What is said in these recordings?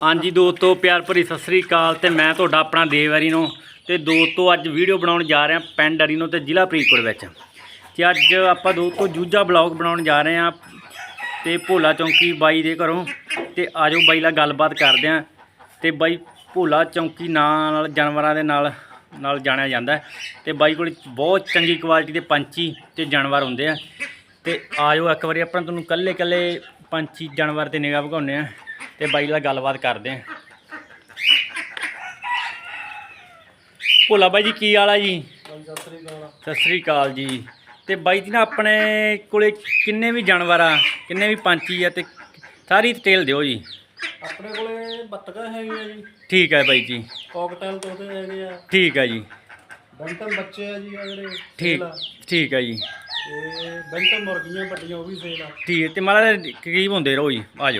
ਹਾਂਜੀ ਦੋਸਤੋ, ਪਿਆਰ ਭਰੀ ਸਤਿ ਸ੍ਰੀ ਅਕਾਲ ਤੇ ਮੈਂ ਤੁਹਾਡਾ ਆਪਣਾ ਦੇਵਰੀ ਨੂੰ ਤੇ ਦੋਸਤੋ, ਅੱਜ ਵੀਡੀਓ ਬਣਾਉਣ ਜਾ ਰਹੇ ਹਾਂ ਪਿੰਡ ਅਰੀਨੋ ਤੇ ਜ਼ਿਲ੍ਹਾ ਫਰੀਦਕੋਟ ਵਿੱਚ। ਤੇ ਅੱਜ ਆਪਾਂ ਦੋਸਤੋ ਜੂਜਾ ਬਲੌਗ ਬਣਾਉਣ ਜਾ ਰਹੇ ਹਾਂ ਤੇ ਭੋਲਾ ਚੌਂਕੀ ਬਾਈ ਦੇ ਘਰੋਂ ਤੇ ਆਜੋ ਬਾਈ ਨਾਲ ਗੱਲਬਾਤ ਕਰਦੇ ਹਾਂ ਤੇ ਬਾਈ ਭੋਲਾ ਚੌਂਕੀ ਨਾਂ ਨਾਲ ਜਾਨਵਰਾਂ ਦੇ ਨਾਲ ਨਾਲ ਜਾਣਿਆ ਜਾਂਦਾ ਹੈ ਤੇ ਬਾਈ ਕੋਲ ਬਹੁਤ ਚੰਗੀ ਕੁਆਲਿਟੀ ਦੇ ਪੰਛੀ ਤੇ ਜਾਨਵਰ ਹੁੰਦੇ ਆ। ਤੇ ਆਜੋ ਇੱਕ ਵਾਰੀ ਆਪਾਂ ਤੁਹਾਨੂੰ ਕੱਲੇ ਕੱਲੇ ਪੰਛੀ ਜਾਨਵਰ ਤੇ ਨਿਗਾਹ ਭਗਾਉਂਦੇ ਆ ਤੇ ਬਾਈ ਨਾਲ ਗੱਲਬਾਤ ਕਰਦੇ ਆ। ਭੋਲਾ ਬਾਈ ਜੀ ਕੀ ਹਾਲ ਆ ਜੀ? ਸਤਿ ਸ੍ਰੀ ਅਕਾਲ। ਜੀ। ਤੇ ਬਾਈ ਜੀ ਨਾ ਆਪਣੇ ਕੋਲੇ ਕਿੰਨੇ ਵੀ ਜਾਨਵਰ ਆ ਕਿੰਨੇ ਵੀ ਪੰਛੀ ਆ ਤੇ ਸਾਰੀ ਡਿਟੇਲ ਦਿਓ ਜੀ। ਆਪਣੇ ਕੋਲੇ ਬੱਤਕਾਂ ਹੈਗੀਆਂ ਜੀ। ਠੀਕ ਹੈ ਬਾਈ ਜੀ। ਕਾਕਟੇਲ ਤੋਤੇ ਹੈਗੇ ਆ। ਠੀਕ ਹੈ ਜੀ। ਬੈਂਟਨ ਬੱਚੇ ਆ ਜੀ ਆ ਜਿਹੜੇ ਠੀਕ। ਠੀਕ ਹੈ ਜੀ। ਤੇ ਬੈਂਟਨ ਮੁਰਗੀਆਂ ਵੱਡੀਆਂ ਉਹ ਵੀ ਸੇਲ ਆ। ਠੀਕ ਤੇ ਜਿਹਾ ਕਰੀਬ ਹੁੰਦੇ ਰਹੋ ਜੀ ਆ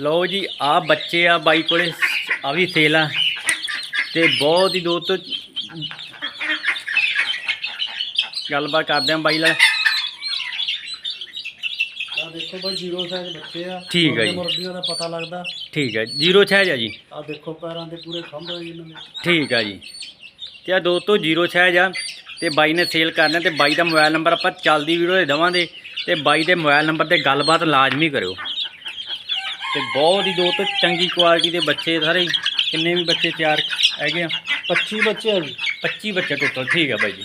ਲਓ ਜੀ ਆ ਬੱਚੇ ਆ ਬਾਈ ਕੋਲੇ ਆ ਵੀ ਸੇਲ ਆ। ਤੇ ਬਹੁਤ ਹੀ ਦੋਸਤੋ ਗੱਲਬਾਤ ਕਰਦੇ ਆ ਬਾਈ ਨਾਲ। ਆ ਦੇਖੋ ਬਾਈ ਜ਼ੀਰੋ ਸਾਈਜ਼ ਬੱਚੇ ਆ। ਠੀਕ ਆ ਜੀ। ਮੁਰਗੀਆਂ ਦਾ ਪਤਾ ਲੱਗਦਾ। ਠੀਕ ਹੈ ਜ਼ੀਰੋ ਛੇ ਆ ਜੀ। ਆ ਦੇਖੋ ਪੈਰਾਂ ਦੇ ਪੂਰੇ ਖੰਭ ਆ ਜੀ ਇਹਨਾਂ ਦੇ। ਠੀਕ ਆ ਜੀ। ਤੇ ਆ ਦੋਸਤੋ ਜ਼ੀਰੋ ਛੇ ਆ। ਤੇ ਬਾਈ ਨੇ ਸੇਲ ਕਰਨਾ ਤੇ ਬਾਈ ਦਾ ਮੋਬਾਈਲ ਨੰਬਰ ਆਪਾਂ ਚੱਲਦੀ ਵੀਡੀਓ ਦੇ ਦੇਵਾਂਗੇ। ਤੇ ਬਾਈ ਦੇ ਮੋਬਾਈਲ ਨੰਬਰ ਤੇ ਗੱਲਬਾਤ ਲਾਜ਼ਮੀ ਕਰਿਓ। ਤੇ ਬਹੁਤ ਹੀ ਦੋਸਤੋ ਚੰਗੀ ਕੁਆਲਿਟੀ ਦੇ ਬੱਚੇ ਸਾਰੇ ਹੀ। ਕਿੰਨੇ ਵੀ ਬੱਚੇ ਤਿਆਰ ਹੈਗੇ ਆ? 25 ਬੱਚੇ ਆ ਜੀ। 25 ਬੱਚੇ ਟੋਟਲ ਠੀਕ ਆ ਬਾਈ ਜੀ।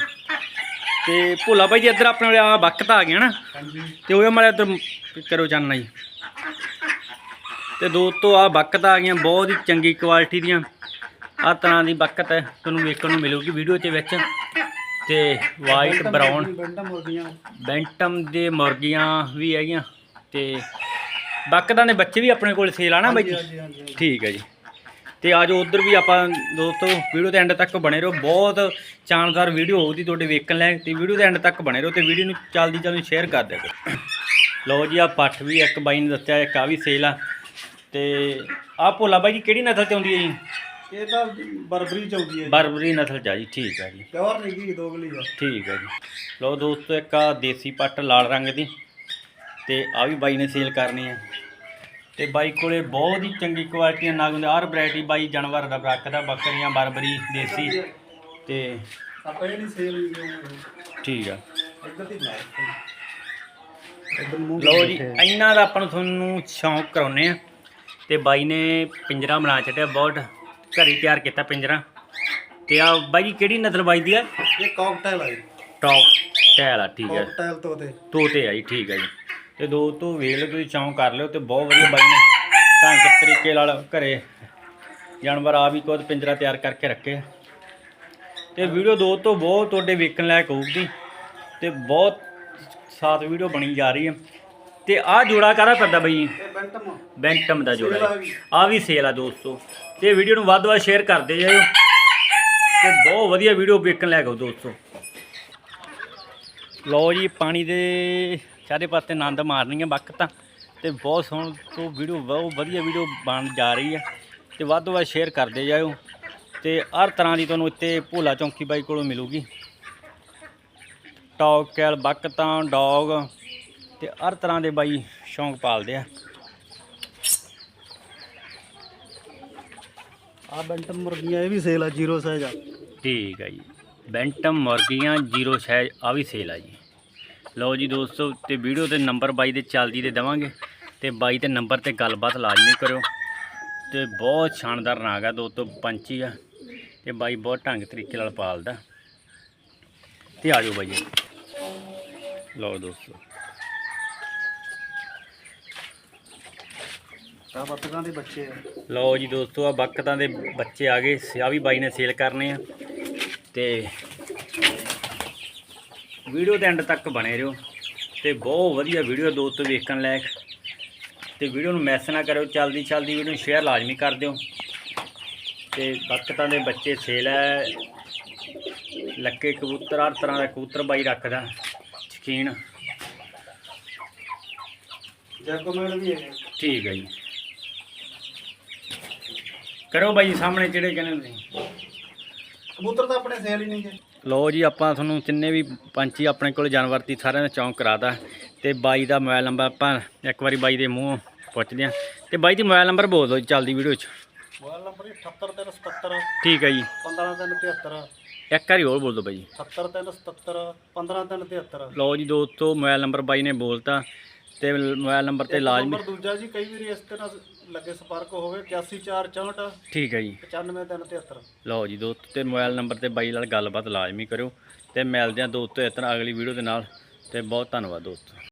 ਤੇ ਭੋਲਾ ਬਾਈ ਜੀ ਇੱਧਰ ਆਪਣੇ ਵਾਲੇ ਆ ਵਕਤ ਆ ਗਿਆ ਨਾ? ਤੇ ਉਹ ਮਾੜਾ ਇੱਧਰ ਕਰੋ ਚਾਨਣਾ ਜੀ। ਤੇ ਦੋਸਤੋ ਆ ਬਕਤ ਆ ਗਈਆਂ ਬਹੁਤ ਹੀ ਚੰਗੀ ਕੁਆਲਿਟੀ ਦੀਆਂ। ਆ ਤਰ੍ਹਾਂ ਦੀ ਬਕਤ ਤੁਹਾਨੂੰ ਵੇਖਣ ਨੂੰ ਮਿਲੂਗੀ ਵੀਡੀਓ ਦੇ ਵਿੱਚ। ਤੇ ਵਾਈਟ ਬਰਾਊਨ ਬੈਂਟਮ ਦੇ ਮੁਰਗੀਆਂ ਵੀ ਹੈਗੀਆਂ। ਤੇ ਬਕਤਾਂ ਦੇ ਬੱਚੇ ਵੀ ਆਪਣੇ ਕੋਲ ਸੇਲ ਆ ਨਾ ਬਾਈ? ਜੀ ਹਾਂਜੀ ਹਾਂਜੀ ਹਾਂਜੀ। ਠੀਕ ਹੈ ਜੀ। ਤੇ ਆਜੋ ਉਧਰ ਵੀ ਆਪਾਂ ਦੋਸਤੋ ਵੀਡੀਓ ਦੇ ਐਂਡ ਤੱਕ ਬਣੇ ਰਹੋ। ਬਹੁਤ ਸ਼ਾਨਦਾਰ ਵੀਡੀਓ ਹੋਊਗੀ ਤੁਹਾਡੇ ਵੇਖਣ ਲੈ ਤੇ ਵੀਡੀਓ ਦੇ ਐਂਡ ਤੱਕ ਬਣੇ ਰਹੋ ਤੇ ਵੀਡੀਓ ਨੂੰ ਜਲਦੀ ਜਲਦੀ ਸ਼ੇਅਰ ਕਰ ਕਰੋ ਲਓ ਜੀ ਆ ਪੱਠ ਵੀ ਇੱਕ ਬਾਈ ਨੇ ਦੱਸਿਆ ਇੱਕ ਆ ਵੀ ਸੇਲ ਆ। ਤੇ ਆ ਭੋਲਾ ਬਾਈ ਜੀ ਕਿਹੜੀ ਨਸਲ ਚ ਆਉਂਦੀ ਹੈ ਜੀ? ਇਹ ਤਾਂ ਬਰਬਰੀ ਚੌਦੀ ਹੈ ਬਰਬਰੀ ਨਸਲ ਚ ਆ ਜੀ ਠੀਕ ਆ ਜੀ। ਪਿਓਰ ਨਹੀਂ ਗੀ ਦੋਗਲੀ ਆ। ਠੀਕ ਹੈ ਜੀ। ਲਓ ਦੋਸਤੋ ਇੱਕ ਆ ਦੇਸੀ ਪੱਟ ਲਾਲ ਰੰਗ ਦੀ। ਤੇ ਆ ਵੀ ਬਾਈ ਨੇ ਸੇਲ ਕਰਨੀ ਹੈ ਤੇ ਬਾਈ ਕੋਲੇ ਬਹੁਤ ਹੀ ਚੰਗੀ ਕੁਆਲਿਟੀਆਂ ਨਾਗ ਹੁੰਦੇ ਹਰ ਵੈਰਾਈਟੀ ਬਾਈ ਜਾਨਵਰ ਦਾ ਰੱਖਦਾ ਬੱਕਰੀਆਂ ਬਰਬਰੀ ਦੇਸੀ। ਤੇ ਆਪਾਂ ਇਹ ਨਹੀਂ ਸੇਲ ਠੀਕ ਆ। ਦੀ ਲਓ ਜੀ ਇਹਨਾਂ ਦਾ ਆਪਾਂ ਨੂੰ ਤੁਹਾਨੂੰ ਸ਼ੌਂਕ ਕਰਾਉਨੇ ਆ। ਤੇ ਬਾਈ ਨੇ ਪਿੰਜਰਾ ਬਣਾ ਛੱਡਿਆ ਬਹੁਤ ਘਰੀ ਤਿਆਰ ਕੀਤਾ ਪਿੰਜਰਾ। ਤੇ ਆ ਬਾਈ ਜੀ ਕਿਹੜੀ ਨਸਲ ਬਾਈ ਦੀ ਆ? ਇਹ ਕਾਕਟੇਲ ਆ ਜੀ। ਟੌਪ ਟੈਲ ਆ ਠੀਕ ਹੈ ਕਾਕਟੇਲ ਤੋਤੇ। ਤੋਤੇ ਆ ਜੀ ਠੀਕ ਹੈ ਜੀ। ਤੇ ਦੋ ਤੋਂ ਵੇਖ ਲਓ ਤੁਸੀਂ ਚੌਂਕ ਕਰ ਲਿਓ ਤੇ ਬਹੁਤ ਵਧੀਆ ਬਾਈ ਨੇ ਢੰਗ ਤਰੀਕੇ ਨਾਲ ਘਰੇ ਜਾਨਵਰ ਆ ਵੀ ਖੁਦ ਪਿੰਜਰਾ ਤਿਆਰ ਕਰਕੇ ਰੱਖੇ ਤੇ ਵੀਡੀਓ ਦੋ ਤੋਂ ਬਹੁਤ ਤੁਹਾਡੇ ਵੇਖਣ ਲਾਇਕ ਹੋਊਗੀ ਤੇ ਬਹੁਤ ਸਾਥ ਵੀਡੀਓ ਬਣੀ ਜਾ ਰਹੀ ਹੈ ਤੇ ਆਹ ਜੋੜਾ ਕਾਹਦਾ ਕਰਦਾ ਬਈ? ਇਹ ਬੈਂਟਮ ਦਾ ਜੋੜਾ ਆ ਆਹ ਵੀ ਸੇਲ ਆ ਦੋਸਤੋ। ਤੇ ਵੀਡੀਓ ਨੂੰ ਵੱਧ ਤੋਂ ਵੱਧ ਸ਼ੇਅਰ ਕਰਦੇ ਜਾਇਓ। ਤੇ ਬਹੁਤ ਵਧੀਆ ਵੀਡੀਓ ਵੇਖਣ ਲਾਇਕ ਹੋ ਦੋਸਤੋ। ਲਓ ਜੀ ਪਾਣੀ ਦੇ ਚਾਰੇ ਪਾਸੇ ਆਨੰਦ ਮਾਰਨੀ ਹੈ ਬਕਤਾਂ ਤੇ। ਬਹੁਤ ਸੋਹਣ ਤੋਂ ਵੀਡੀਓ ਬਹੁਤ ਵਧੀਆ ਵੀਡੀਓ ਬਣ ਜਾ ਰਹੀ ਹੈ ਤੇ ਵੱਧ ਤੋਂ ਵੱਧ ਸ਼ੇਅਰ ਕਰਦੇ ਜਾਇਓ। ਤੇ ਹਰ ਤਰ੍ਹਾਂ ਦੀ ਤੁਹਾਨੂੰ ਇੱਥੇ ਭੋਲਾ ਚੌਂਕੀ ਬਾਈ ਕੋਲੋਂ ਮਿਲੂਗੀ। ਟੌਕਲ ਬਕਤਾਂ ਡੌਗ ਤੇ ਹਰ ਤਰ੍ਹਾਂ ਦੇ ਬਾਈ ਸ਼ੌਂਕ ਪਾਲਦੇ ਆ। ਆ ਬੈਂਟਮ ਮੁਰਗੀਆਂ ਇਹ ਵੀ ਸੇਲ ਆ ਜ਼ੀਰੋ ਸਾਈਜ਼ ਆ। ਠੀਕ ਹੈ ਜੀ। ਬੈਂਟਮ ਮੁਰਗੀਆਂ 06 ਆ ਵੀ ਸੇਲ ਆ ਜੀ। ਲਓ ਜੀ ਦੋਸਤੋ ਤੇ ਵੀਡੀਓ ਤੇ ਨੰਬਰ ਬਾਈ ਦੇ ਚੱਲਦੀ ਤੇ ਦੇਵਾਂਗੇ ਤੇ ਬਾਈ ਤੇ ਨੰਬਰ ਤੇ ਗੱਲਬਾਤ ਲਾਜ਼ਮੀ ਕਰਿਓ। ਤੇ ਬਹੁਤ ਸ਼ਾਨਦਾਰ ਨਾਗ ਆ ਦੋਸਤੋ ਪੰਛੀ ਆ। ਤੇ ਬਾਈ ਬਹੁਤ ਢੰਗ ਤਰੀਕੇ ਨਾਲ ਪਾਲਦਾ। ਤੇ ਆ ਜਾਓ ਬਾਈ ਜੀ। ਲਓ ਦੋਸਤੋ। ਆ ਬੱਤਕਾਂ ਦੇ ਬੱਚੇ ਲਓ ਜੀ ਦੋਸਤੋ ਆ ਬਕਤਾਂ ਦੇ ਬੱਚੇ ਆ ਗਏ। ਆ ਵੀ ਬਾਈ ਨੇ ਸੇਲ ਕਰਨੇ ਆ। ਤੇ ਵੀਡੀਓ ਦੇ ਐਂਡ ਤੱਕ ਬਣੇ ਰਹੋ ਤੇ ਬਹੁਤ ਵਧੀਆ ਵੀਡੀਓ ਦੋਸਤੋ ਵੇਖਣ ਲਾਇਕ। ਤੇ ਵੀਡੀਓ ਨੂੰ ਮੈਸ ਨਾ ਕਰਿਓ ਚਲਦੀ ਚਲਦੀ ਵੀਡੀਓ ਨੂੰ ਸ਼ੇਅਰ ਲਾਜ਼ਮੀ ਕਰ ਦਿਓ। ਤੇ ਬਕਤਾਂ ਦੇ ਬੱਚੇ ਸੇਲ ਹੈ। ਲੱਕੇ ਕਬੂਤਰ ਹਰ ਤਰ੍ਹਾਂ ਦਾ ਕਬੂਤਰ ਬਾਈ ਰੱਖਦਾ ਸ਼ਕੀਨ। ਵੀ ਠੀਕ ਹੈ ਜੀ। ਕਰੋ ਬਾਈ ਸਾਹਮਣੇ ਜਿਹੜੇ ਕਹਿੰਦੇ ਤੁਸੀਂ ਕਬੂਤਰ ਤਾਂ ਆਪਣੇ ਸੇਲ ਹੀ ਨਹੀਂ ਗਏ। ਲਓ ਜੀ ਆਪਾਂ ਤੁਹਾਨੂੰ ਜਿੰਨੇ ਵੀ ਪੰਛੀ ਆਪਣੇ ਕੋਲ ਜਾਨਵਰ ਤੀ ਸਾਰਿਆਂ ਦਾ ਚੌਂਕ ਕਰਾਤਾ। ਤੇ ਬਾਈ ਦਾ ਮੋਬਾਈਲ ਨੰਬਰ ਆਪਾਂ ਇੱਕ ਵਾਰੀ ਬਾਈ ਦੇ ਮੂੰਹੋਂ ਪੁੱਛਦੇ ਹਾਂ। ਤੇ ਬਾਈ ਜੀ ਮੋਬਾਈਲ ਨੰਬਰ ਬੋਲ ਦਿਓ ਜੀ ਚੱਲਦੀ ਵੀਡੀਓ 'ਚ। ਮੋਬਾਈਲ ਨੰਬਰ 78377 ਠੀਕ ਹੈ ਜੀ। 15373 ਇੱਕ ਵਾਰੀ ਹੋਰ ਬੋਲ ਦਿਓ ਬਾਈ 70377 15373 ਲਓ ਜੀ ਦੋਸਤੋ ਮੋਬਾਈਲ ਨੰਬਰ ਬਾਈ ਨੇ ਬੋਲਤਾ। ਤੇ ਮੋਬਾਈਲ ਨੰਬਰ ਤੇ ਲਾਜ਼ਮੀ ਨੰਬਰ ਦੂਜਾ ਜੀ ਕਈ ਵਾਰੀ ਇਸ ਤਰ੍ਹਾਂ ਲੱਗੇ ਸੰਪਰਕ ਹੋਵੇ 81464 ਠੀਕ ਹੈ ਜੀ। 95373 ਲਓ ਜੀ ਦੋਸਤੋ ਤੇ ਮੋਬਾਈਲ ਨੰਬਰ ਤੇ ਬਾਈ ਨਾਲ ਗੱਲਬਾਤ ਲਾਜ਼ਮੀ ਕਰਿਓ ਤੇ ਮਿਲਦੇ ਹਾਂ ਦੋਸਤੋ ਇਸ ਤਰ੍ਹਾਂ ਅਗਲੀ ਵੀਡੀਓ ਦੇ ਨਾਲ ਤੇ ਬਹੁਤ ਧੰਨਵਾਦ ਦੋਸਤੋ।